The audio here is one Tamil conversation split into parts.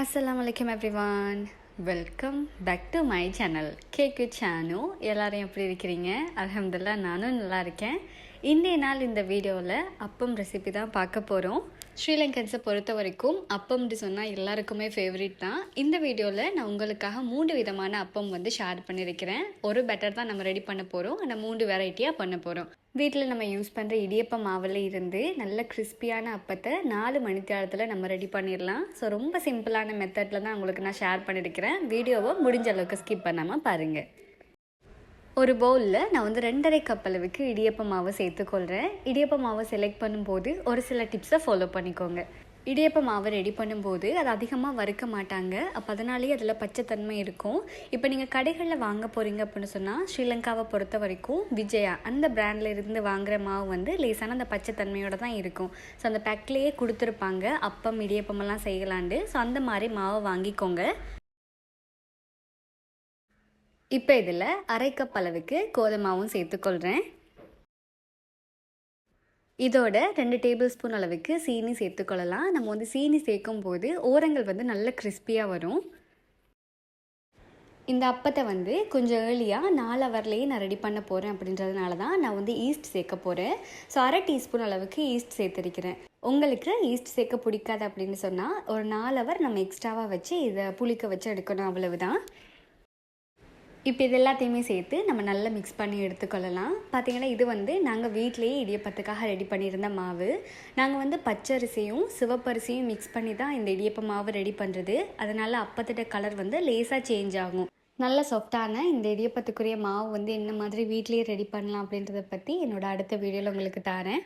அஸ்லாம் வலைக்கம் everyone welcome back to my channel கேக்கு சானு எல்லாரும் எப்படி இருக்கிறீங்க? அலமதுல்லா நானும் நல்லா இருக்கேன். இன்றைய நாள் இந்த வீடியோவில் அப்பம் ரெசிபி தான் பார்க்க போகிறோம் ஸ்ரீலங்கன்ஸை பொறுத்த வரைக்கும் அப்பம்னு சொன்னால் எல்லாருக்குமே ஃபேவரட் தான். இந்த வீடியோவில் நான் உங்களுக்காக மூன்று விதமான அப்பம் வந்து ஷேர் பண்ணியிருக்கிறேன். ஒரு பெட்டர் தான் நம்ம ரெடி பண்ண போகிறோம் ஆனால் மூன்று வெரைட்டியாக பண்ண போகிறோம் வீட்டில் நம்ம யூஸ் பண்ணுற இடியப்ப மாவில் இருந்து நல்ல கிறிஸ்பியான அப்பத்தை நாலு மணித்தியாலத்தில் நம்ம ரெடி பண்ணிடலாம். ஸோ ரொம்ப சிம்பிளான மெத்தடில் தான் உங்களுக்கு நான் ஷேர் பண்ணியிருக்கிறேன் வீடியோவை முடிஞ்ச அளவுக்கு ஸ்கிப் பண்ணாமல் பாருங்கள் ஒரு பவுலில் நான் வந்து ரெண்டரை கப் அளவுக்கு இடியப்ப மாவு சேர்த்துக்கொள்கிறேன் இடியப்ப மாவை செலக்ட் பண்ணும்போது ஒரு சில டிப்ஸை ஃபாலோ பண்ணிக்கோங்க. இடியப்ப மாவு ரெடி பண்ணும்போது அது அதிகமாக வறுக்க மாட்டாங்க. அப்போ அதனாலேயே அதில் பச்சைத்தன்மை இருக்கும். இப்போ நீங்கள் கடைகளில் வாங்க போகிறீங்க அப்படின்னு சொன்னால் ஸ்ரீலங்காவை பொறுத்த வரைக்கும் விஜயா அந்த பிராண்டில் இருந்து வாங்குகிற மாவு வந்து லேசான அந்த பச்சைத்தன்மையோடு தான் இருக்கும். ஸோ அந்த பேக்லேயே கொடுத்துருப்பாங்க. அப்பம் இடியப்பமெல்லாம் செய்யலாண்டு. ஸோ அந்த மாதிரி மாவை வாங்கிக்கோங்க. இப்போ இதில் அரை கப் அளவுக்கு கோதுமாவும் சேர்த்துக்கொள்கிறேன் இதோட ரெண்டு டேபிள் ஸ்பூன் அளவுக்கு சீனி சேர்த்துக்கொள்ளலாம். நம்ம வந்து சீனி சேர்க்கும் போது ஓரங்கள் வந்து நல்ல கிறிஸ்பியாக வரும். இந்த அப்பத்தை வந்து கொஞ்சம் ஏர்லியாக நாலு ஹவர்லேயே நான் ரெடி பண்ண போகிறேன் அப்படின்றதுனால தான் நான் வந்து ஈஸ்ட் சேர்க்க போகிறேன் ஸோ அரை டீஸ்பூன் அளவுக்கு ஈஸ்ட் சேர்த்துருக்கிறேன். உங்களுக்கு ஈஸ்ட் சேர்க்க பிடிக்காது அப்படின்னு சொன்னால் ஒரு நாலு ஹவர் நம்ம எக்ஸ்ட்ராவாக வச்சு இதை புளிக்க வச்சு எடுக்கணும் அவ்வளவுதான். இப்போ இது எல்லாத்தையுமே சேர்த்து நம்ம நல்லா மிக்ஸ் பண்ணி எடுத்துக்கொள்ளலாம். பார்த்திங்கன்னா இது வந்து நாங்கள் வீட்டிலேயே இடியப்பத்துக்காக ரெடி பண்ணியிருந்த மாவு. நாங்கள் வந்து பச்சரிசியும் சிவப்பரிசியும் மிக்ஸ் பண்ணி தான் இந்த இடியப்ப மாவு ரெடி பண்ணுறது அதனால் அப்பத்திட்ட கலர் வந்து லேசாக சேஞ்ச் ஆகும். நல்ல சாஃப்டான இந்த இடியப்பத்துக்குரிய மாவு வந்து என்ன மாதிரி வீட்லேயே ரெடி பண்ணலாம் அப்படின்றத பற்றி என்னோடய அடுத்த வீடியோவில் உங்களுக்கு தரேன்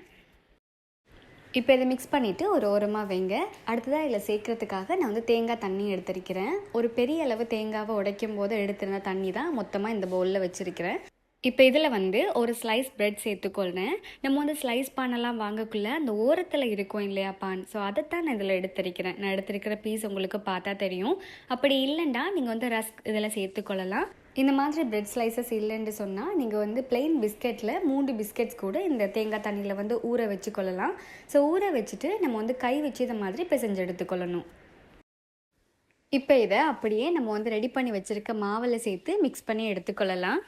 இப்போ இதை மிக்ஸ் பண்ணிவிட்டு ஒரு ஓரமாக வைங்க. அடுத்ததாக இதில் சேர்க்குறதுக்காக நான் வந்து தேங்காய் தண்ணி எடுத்திருக்கிறேன். ஒரு பெரிய அளவு தேங்காவை உடைக்கும் போது எடுத்திருந்த தண்ணி தான் மொத்தமாக இந்த பவுலில் வச்சுருக்கிறேன். இப்போ இதில் வந்து ஒரு ஸ்லைஸ் ப்ரெட் சேர்த்துக்கொள்கிறேன் நம்ம வந்து ஸ்லைஸ் பானெல்லாம் வாங்கக்குள்ளே அந்த ஓரத்தில் இருக்கும் இல்லையா பான் ஸோ அதைத்தான் நான் இதில் எடுத்திருக்கிறேன். நான் எடுத்திருக்கிற பீஸ் உங்களுக்கு பார்த்தா தெரியும். அப்படி இல்லைண்டா நீங்கள் வந்து ரஸ்க் இதில் சேர்த்துக்கொள்ளலாம். இந்த மாதிரி பிரெட் ஸ்லைசஸ் இல்லைன்னு சொன்னால் நீங்கள் வந்து பிளெயின் பிஸ்கெட்டில் மூன்று பிஸ்கெட்ஸ் கூட இந்த தேங்காய் தண்ணியில் வந்து ஊற வச்சுக்கொள்ளலாம். ஸோ ஊற வச்சுட்டு நம்ம வந்து கை வச்சு இதை மாதிரி பிசைஞ்சு எடுத்துக்கொள்ளணும். இப்போ இதை அப்படியே நம்ம வந்து ரெடி பண்ணி வச்சுருக்க மாவில் சேர்த்து மிக்ஸ் பண்ணி எடுத்துக்கொள்ளலாம்.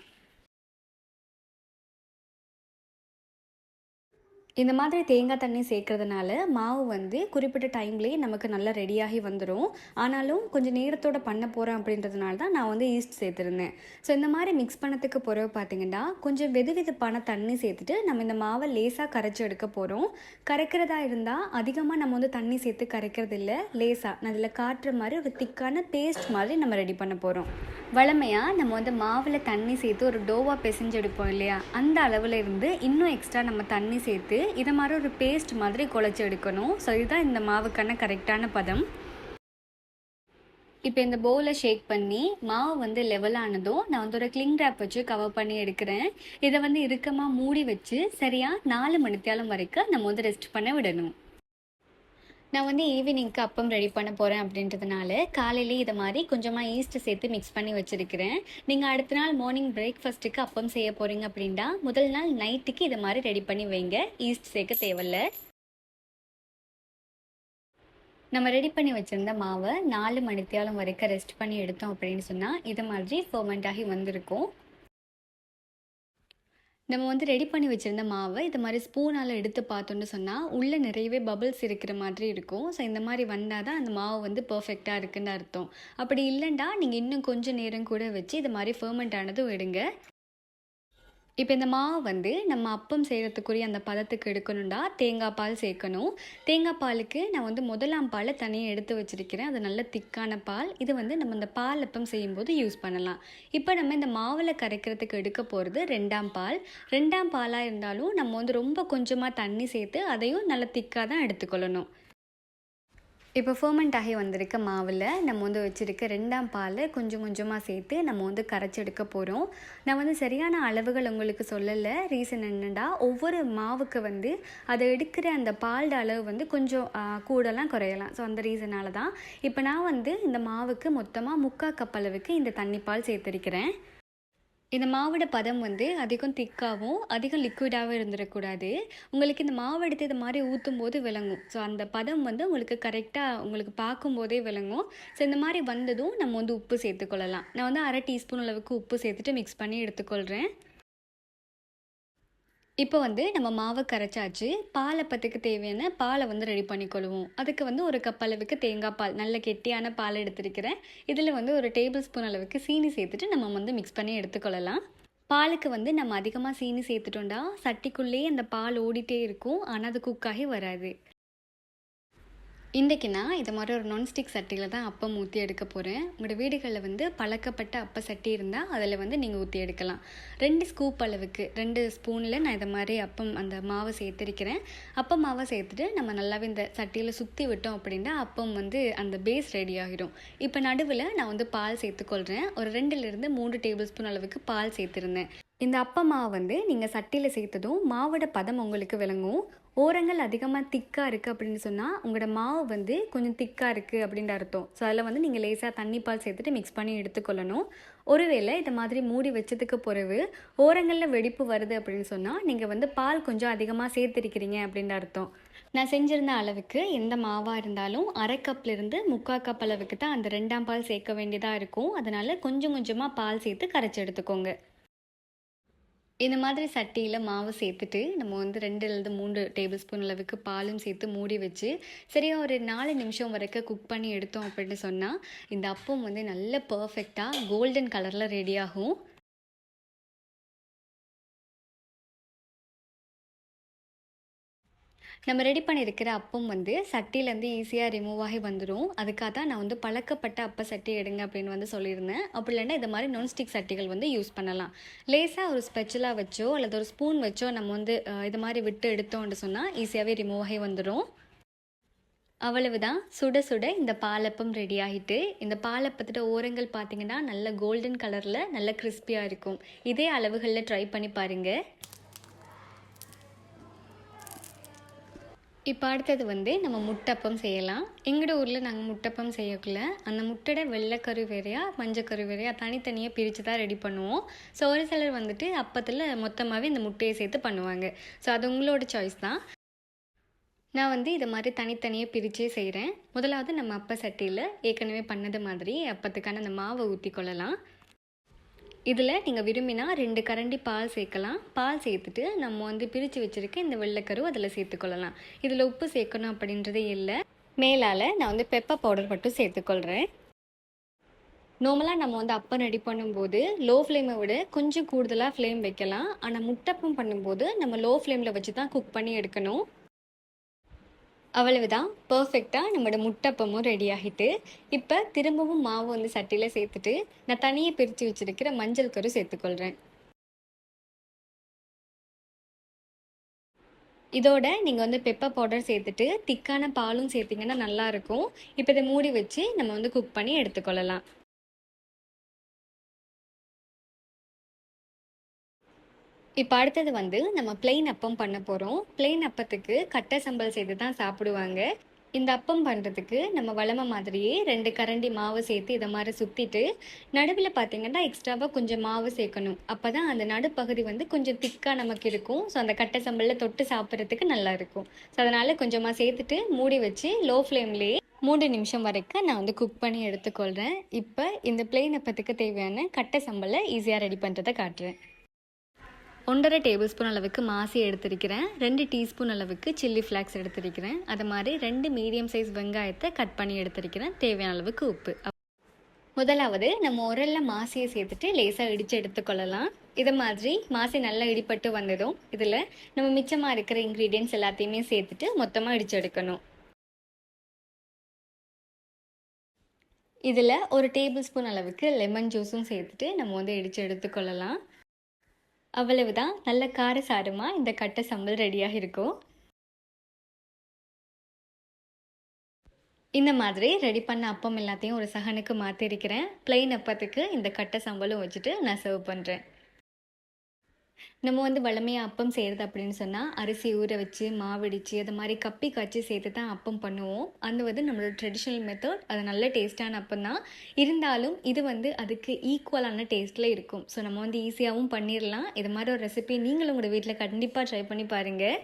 இந்த மாதிரி தேங்காய் தண்ணி சேர்க்கறதுனால மாவு வந்து குறிப்பிட்ட டைம்லேயே நமக்கு நல்லா ரெடியாகி வந்துடும் ஆனாலும் கொஞ்சம் நேரத்தோட பண்ண போகிறேன் அப்படின்றதுனால தான் நான் வந்து ஈஸ்ட் சேர்த்துருந்தேன். ஸோ இந்த மாதிரி மிக்ஸ் பண்ணத்துக்கு பிறகு பார்த்தீங்கன்னா கொஞ்சம் வெது வெதுப்பான தண்ணி சேர்த்துட்டு நம்ம இந்த மாவை லேசாக கரைச்சி எடுக்க போகிறோம் கரைக்கிறதா இருந்தால் அதிகமாக நம்ம வந்து தண்ணி சேர்த்து கரைக்கிறது இல்லை லேசாக நான் இதில் காட்டுற மாதிரி ஒரு திக்கான பேஸ்ட் மாதிரி நம்ம ரெடி பண்ண போகிறோம் வளமையாக நம்ம வந்து மாவில் தண்ணி சேர்த்து ஒரு டோவாக பிசைஞ்சு எடுப்போம் இல்லையா? அந்த அளவில் இருந்து இன்னும் எக்ஸ்ட்ரா நம்ம தண்ணி சேர்த்து இதை மாதிரி ஒரு பேஸ்ட் மாதிரி குழச்சி எடுக்கணும். ஸோ இதுதான் இந்த மாவுக்கான கரெக்டான பதம். இப்போ இந்த பவுலை ஷேக் பண்ணி மாவு வந்து லெவல் ஆனதும் நான் வந்து ஒரு கிளிங் ரேப் வச்சு கவர் பண்ணி எடுக்கிறேன். இதை வந்து இறுக்கமாக மூடி வச்சு சரியாக நாலு மணித்தியாலம் வரைக்கும் நம்ம வந்து ரெஸ்ட் பண்ண விடணும். நான் வந்து ஈவினிங்க்கு அப்பம் ரெடி பண்ண போகிறேன் அப்படின்றதுனால காலையிலே இதை மாதிரி கொஞ்சமாக ஈஸ்ட் சேர்த்து மிக்ஸ் பண்ணி வச்சுருக்கிறேன். நீங்கள் அடுத்த நாள் மார்னிங் பிரேக்ஃபாஸ்ட்டுக்கு அப்பம் செய்ய போகிறீங்க அப்படின்னா முதல் நாள் நைட்டுக்கு இதை மாதிரி ரெடி பண்ணி வைங்க. ஈஸ்ட் சேர்க்க தேவையில்ல. நம்ம ரெடி பண்ணி வச்சுருந்த மாவை நாலு மணித்தியாலம் வரைக்கும் ரெஸ்ட் பண்ணி எடுத்தோம் அப்படின்னு சொன்னால் இது மாதிரி ஃபர்மெண்ட் ஆகி வந்திருக்கும். நம்ம வந்து ரெடி பண்ணி வச்சுருந்த மாவை இது மாதிரி ஸ்பூனால் எடுத்து பார்த்தோன்னு சொன்னால் உள்ளே நிறையவே பபிள்ஸ் இருக்கிற மாதிரி இருக்கும். ஸோ இந்த மாதிரி வந்தால் தான் அந்த மாவு வந்து பர்ஃபெக்டாக இருக்குன்னு அர்த்தம். அப்படி இல்லைண்டா நீங்கள் இன்னும் கொஞ்சம் நேரம் கூட வச்சு இது மாதிரி ஃபர்மெண்ட் ஆனதும் எடுங்க. இப்போ இந்த மாவு வந்து நம்ம அப்பம் செய்கிறதுக்குரிய அந்த பதத்துக்கு எடுக்கணும்டா தேங்காய் பால் சேர்க்கணும். தேங்காய் பாலுக்கு நான் வந்து முதலாம் பாலை தனியாக எடுத்து வச்சுருக்கிறேன். அது நல்ல திக்கான பால். இது வந்து நம்ம இந்த பால் அப்பம் செய்யும்போது யூஸ் பண்ணலாம். இப்போ நம்ம இந்த மாவில் கரைக்கிறதுக்கு எடுக்க போகிறது ரெண்டாம் பால். ரெண்டாம் பாலாக இருந்தாலும் நம்ம வந்து ரொம்ப கொஞ்சமாக தண்ணி சேர்த்து அதையும் நல்ல திக்காக தான் எடுத்துக்கொள்ளணும். இப்போ ஃபர்மெண்ட் ஆகி வந்திருக்க மாவில் நம்ம வந்து வச்சுருக்க ரெண்டாம் பால் கொஞ்சம் கொஞ்சமாக சேர்த்து நம்ம வந்து கரைச்சி எடுக்க போகிறோம் நான் வந்து சரியான அளவுகள் உங்களுக்கு சொல்லலை. ரீசன் என்னென்னா ஒவ்வொரு மாவுக்கு வந்து அதை எடுக்கிற அந்த பால் அளவு வந்து கொஞ்சம் கூடலாம் குறையலாம். ஸோ அந்த ரீசனால தான். இப்போ நான் வந்து இந்த மாவுக்கு மொத்தமாக முக்கால் கப் அளவுக்கு இந்த தண்ணி பால் சேர்த்துருக்கிறேன். இந்த மாவோட பதம் வந்து அதிகம் திக்காகவும் அதிகம் லிக்விடாகவும் இருந்துடக்கூடாது. உங்களுக்கு இந்த மாவு எடுத்து இது மாதிரி ஊற்றும் போது விளங்கும். ஸோ அந்த பதம் வந்து உங்களுக்கு கரெக்டாக உங்களுக்கு பார்க்கும்போதே விளங்கும். ஸோ இந்த மாதிரி வந்ததும் நம்ம வந்து உப்பு சேர்த்துக்கொள்ளலாம். நான் வந்து அரை டீஸ்பூன் அளவுக்கு உப்பு சேர்த்துட்டு மிக்ஸ் பண்ணி எடுத்துக்கொள்கிறேன் இப்போ வந்து நம்ம மாவை கரைச்சாச்சு. பாலப்பத்துக்கு தேவையான பாலை வந்து ரெடி பண்ணிக்கொள்வோம். அதுக்கு வந்து ஒரு கப் அளவுக்கு தேங்காய் பால் நல்ல கெட்டியான பால் எடுத்திருக்கிறேன். இதில் வந்து ஒரு டேபிள் ஸ்பூன் அளவுக்கு சீனி சேர்த்துட்டு நம்ம வந்து மிக்ஸ் பண்ணி எடுத்துக்கொள்ளலாம். பாலுக்கு வந்து நம்ம அதிகமாக சீனி சேர்த்துட்டோம்டா. சட்டிக்குள்ளேயே அந்த பால் ஓடிட்டே இருக்கும். ஆனால் அது குக்காகி வராது. இன்றைக்கி நான் இது மாதிரி ஒரு நான்ஸ்டிக் சட்டியில் தான் அப்பம் ஊற்றி எடுக்க போகிறேன் உங்களோட வீடுகளில் வந்து பழக்கப்பட்ட அப்ப சட்டி இருந்தால் அதில் வந்து நீங்கள் ஊற்றி எடுக்கலாம். ரெண்டு ஸ்கூப் அளவுக்கு ரெண்டு ஸ்பூனில் நான் இதை மாதிரி அப்பம் அந்த மாவை சேர்த்துருக்கிறேன். அப்பம் மாவை சேர்த்துட்டு நம்ம நல்லாவே இந்த சட்டியில் சுற்றி விட்டோம் அப்படின்னா அப்பம் வந்து அந்த பேஸ் ரெடி ஆகிடும் இப்போ நடுவில் நான் வந்து பால் சேர்த்துக்கொள்கிறேன் ஒரு ரெண்டுலேருந்து மூன்று டேபிள் ஸ்பூன் அளவுக்கு பால் சேர்த்துருந்தேன். இந்த அப்ப மாவு வந்து நீங்கள் சட்டியில் சேர்த்ததும் மாவோட பதம் உங்களுக்கு விளங்கும். ஓரங்கள் அதிகமாக திக்காக இருக்குது அப்படின்னு சொன்னால் உங்களோட மாவு வந்து கொஞ்சம் திக்காக இருக்குது அப்படின்ற அர்த்தம். ஸோ அதில் வந்து நீங்கள் லேசாக தண்ணி பால் சேர்த்துட்டு மிக்ஸ் பண்ணி எடுத்துக்கொள்ளணும். ஒருவேளை இதை மாதிரி மூடி வச்சதுக்கு பிறகு ஓரங்களில் வெடிப்பு வருது அப்படின்னு சொன்னால் நீங்கள் வந்து பால் கொஞ்சம் அதிகமாக சேர்த்துருக்கிறீங்க அப்படின்ற அர்த்தம். நான் செஞ்சுருந்த அளவுக்கு எந்த மாவாக இருந்தாலும் அரை கப்லேருந்து முக்கால் கப் அளவுக்கு தான் அந்த ரெண்டாம் பால் சேர்க்க வேண்டியதாக இருக்கும். அதனால் கொஞ்சம் கொஞ்சமாக பால் சேர்த்து கரைச்சி எடுத்துக்கோங்க. இந்த மாதிரி சட்டியில் மாவு சேர்த்துட்டு நம்ம வந்து ரெண்டுலேருந்து மூன்று டேபிள் ஸ்பூன் அளவுக்கு பாலும் சேர்த்து மூடி வச்சு சரியாக ஒரு நாலு நிமிஷம் வரைக்கும் குக் பண்ணி எடுத்தோம் அப்படின்னு சொன்னால் இந்த அப்பம் வந்து நல்ல பர்ஃபெக்டாக கோல்டன் கலரில் ரெடி நம்ம ரெடி பண்ணியிருக்கிற அப்பம் வந்து சட்டியிலேருந்து ஈஸியாக ரிமூவ் ஆகி வந்துடும் அதுக்காக தான் நான் வந்து பழக்கப்பட்ட அப்ப சட்டி எடுங்க அப்படின்னு வந்து சொல்லியிருந்தேன். அப்படி இல்லைன்னா இந்த மாதிரி நான்ஸ்டிக் சட்டிகள் வந்து யூஸ் பண்ணலாம். லேசாக ஒரு ஸ்பெச்சலாக வச்சோ அல்லது ஒரு ஸ்பூன் வச்சோ நம்ம வந்து இது மாதிரி விட்டு எடுத்தோம்னு சொன்னால் ஈஸியாகவே ரிமூவ் ஆகி வந்துடும் அவ்வளவுதான். சுட சுட இந்த பாலப்பம் ரெடி ஆகிட்டு இந்த பாலப்பத்தோட ஓரங்கள் பார்த்தீங்கன்னா நல்ல கோல்டன் கலரில் நல்ல கிறிஸ்பியாக இருக்கும். இதே அளவுகளில் ட்ரை பண்ணி பாருங்கள் இப்போ அடுத்தது வந்து நம்ம முட்டப்பம் செய்யலாம். எங்களோட ஊரில் நாங்கள் முட்டப்பம் செய்யக்குள்ள அந்த முட்டோட வெள்ளைக்கரு வேறையா மஞ்சக்கரு வேறையா தனித்தனியாக பிரித்து தான் ரெடி பண்ணுவோம். ஸோ ஒரு சிலர் வந்துட்டு அப்பத்தில் மொத்தமாகவே இந்த முட்டையை சேர்த்து பண்ணுவாங்க. ஸோ அது உங்களோட சாய்ஸ் தான். நான் வந்து இதை மாதிரி தனித்தனியாக பிரித்தே செய்கிறேன் முதலாவது நம்ம அப்ப சட்டியில் ஏற்கனவே பண்ணது மாதிரி அப்பத்துக்கான அந்த மாவை ஊற்றி கொள்ளலாம் இதில் நீங்கள் விரும்பினா ரெண்டு கரண்டி பால் சேர்க்கலாம். பால் சேர்த்துட்டு நம்ம வந்து பிரித்து வச்சுருக்க இந்த வெள்ளைக்கரு அதில் சேர்த்துக்கொள்ளலாம். இதில் உப்பு சேர்க்கணும் அப்படின்றதே இல்லை. மேலால் நான் வந்து பெப்பர் பவுடர் மட்டும் சேர்த்துக்கொள்கிறேன் நார்மலாக நம்ம வந்து அப்பம் ரெடி பண்ணும்போது லோ ஃப்ளேமை விட கொஞ்சம் கூடுதலாக ஃப்ளேம் வைக்கலாம். ஆனால் முட்டப்பம் பண்ணும்போது நம்ம லோ ஃப்ளேமில் வச்சு தான் குக் பண்ணி எடுக்கணும். அவ்வளவுதான். பர்ஃபெக்டாக நம்மளோட முட்டப்பமும் ரெடி ஆகிட்டு இப்போ திரும்பவும் மாவு வந்து சட்டியில் சேர்த்துட்டு நான் தனியாக பிரித்து வச்சுருக்கிற மஞ்சள் கரு சேர்த்துக்கொள்கிறேன் இதோட நீங்கள் வந்து பெப்பர் பவுடர் சேர்த்துட்டு திக்கான பாலும் சேர்த்திங்கன்னா நல்லாயிருக்கும் இப்போ இதை மூடி வச்சு நம்ம வந்து குக் பண்ணி எடுத்துக்கொள்ளலாம். இப்போ அடுத்தது வந்து நம்ம பிளெயின் அப்பம் பண்ண போகிறோம் பிளெயின் அப்பத்துக்கு கட்டை சம்பல் செய்து தான் சாப்பிடுவாங்க. இந்த அப்பம் பண்ணுறதுக்கு நம்ம வளமை மாதிரியே ரெண்டு கரண்டி மாவு சேர்த்து இதை மாதிரி சுற்றிட்டு நடுவில் பார்த்தீங்கன்னா எக்ஸ்ட்ராவாக கொஞ்சம் மாவு சேர்க்கணும். அப்போ தான் அந்த நடுப்பகுதி வந்து கொஞ்சம் திக்காக நமக்கு இருக்கும். ஸோ அந்த கட்டை சம்பலில் தொட்டு சாப்பிட்றதுக்கு நல்லா இருக்கும். ஸோ அதனால் கொஞ்சமாக சேர்த்துட்டு மூடி வச்சு லோ ஃப்ளேம்லேயே மூணு நிமிஷம் வரைக்கும் நான் வந்து குக் பண்ணி எடுத்துக்கொள்கிறேன் இப்போ இந்த பிளெயின் அப்பத்துக்கு தேவையான கட்டை சம்பலை ஈஸியாக ரெடி பண்ணுறதை காட்டுறேன். ஒன்றரை டேபிள் ஸ்பூன் அளவுக்கு மாசி எடுத்திருக்கிறேன். ரெண்டு டீஸ்பூன் அளவுக்கு சில்லி ஃப்ளாக்ஸ் எடுத்திருக்கிறேன். அது மாதிரி ரெண்டு மீடியம் சைஸ் வெங்காயத்தை கட் பண்ணி எடுத்திருக்கிறேன். தேவையான அளவுக்கு உப்பு. முதலாவது நம்ம உரலில் மாசியை சேர்த்துட்டு லேசாக இடித்து எடுத்துக்கொள்ளலாம். இது மாதிரி மாசி நல்லா இடிப்பட்டு வந்ததும் இதில் நம்ம மிச்சமாக இருக்கிற இன்க்ரீடியன்ஸ் எல்லாத்தையுமே சேர்த்துட்டு மொத்தமாக இடித்து எடுக்கணும். இதில் ஒரு டேபிள் ஸ்பூன் அளவுக்கு லெமன் ஜூஸும் சேர்த்துட்டு நம்ம வந்து இடித்து எடுத்துக்கொள்ளலாம். அவ்வளவுதான். நல்ல காரசாரமாக இந்த கட்டை சம்பல் ரெடியாக இருக்கும். இந்த மாதிரி ரெடி பண்ண அப்பம் எல்லாத்தையும் ஒரு சகனுக்கு மாற்றிருக்கிறேன் பிளெயின் அப்பத்துக்கு இந்த கட்டை சம்பளம் வச்சுட்டு நான் சர்வ் பண்ணுறேன் நம்ம வந்து வளமையாக அப்பம் செய்கிறது அப்படின்னு சொன்னால் அரிசி ஊற வச்சு மாவடிச்சு அது மாதிரி கப்பி காய்ச்சி சேர்த்து தான் அப்பம் பண்ணுவோம். அந்த வந்து நம்மளோட ட்ரெடிஷ்னல் மெத்தட் அது நல்ல டேஸ்ட்டான அப்பம் தான். இருந்தாலும் இது வந்து அதுக்கு ஈக்குவலான டேஸ்ட்டில் இருக்கும். ஸோ நம்ம வந்து ஈஸியாகவும் பண்ணிடலாம் இது மாதிரி ஒரு ரெசிபி நீங்களும் உங்களோட வீட்டில் கண்டிப்பாக ட்ரை பண்ணி பாருங்கள்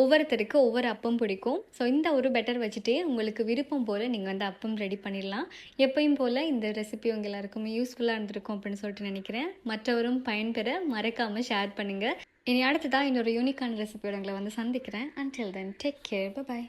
ஒவ்வொருத்தருக்கு ஒவ்வொரு அப்பம் பிடிக்கும். ஸோ இந்த ஒரு பெட்டர் வச்சுட்டே உங்களுக்கு விருப்பம் போல் நீங்கள் வந்து அப்பம் ரெடி பண்ணிடலாம். எப்பயும் போல் இந்த ரெசிபி உங்கள் எல்லாருக்குமே யூஸ்ஃபுல்லாக இருந்திருக்கும் அப்படின்னு சொல்லிட்டு நினைக்கிறேன். மற்றவரும் பயன்பெற மறக்காமல் ஷேர் பண்ணுங்கள் இனி அடுத்ததாக இன்னொரு யூனிக்கான ரெசிபியோட உங்களை வந்து சந்திக்கிறேன். Until then take care bye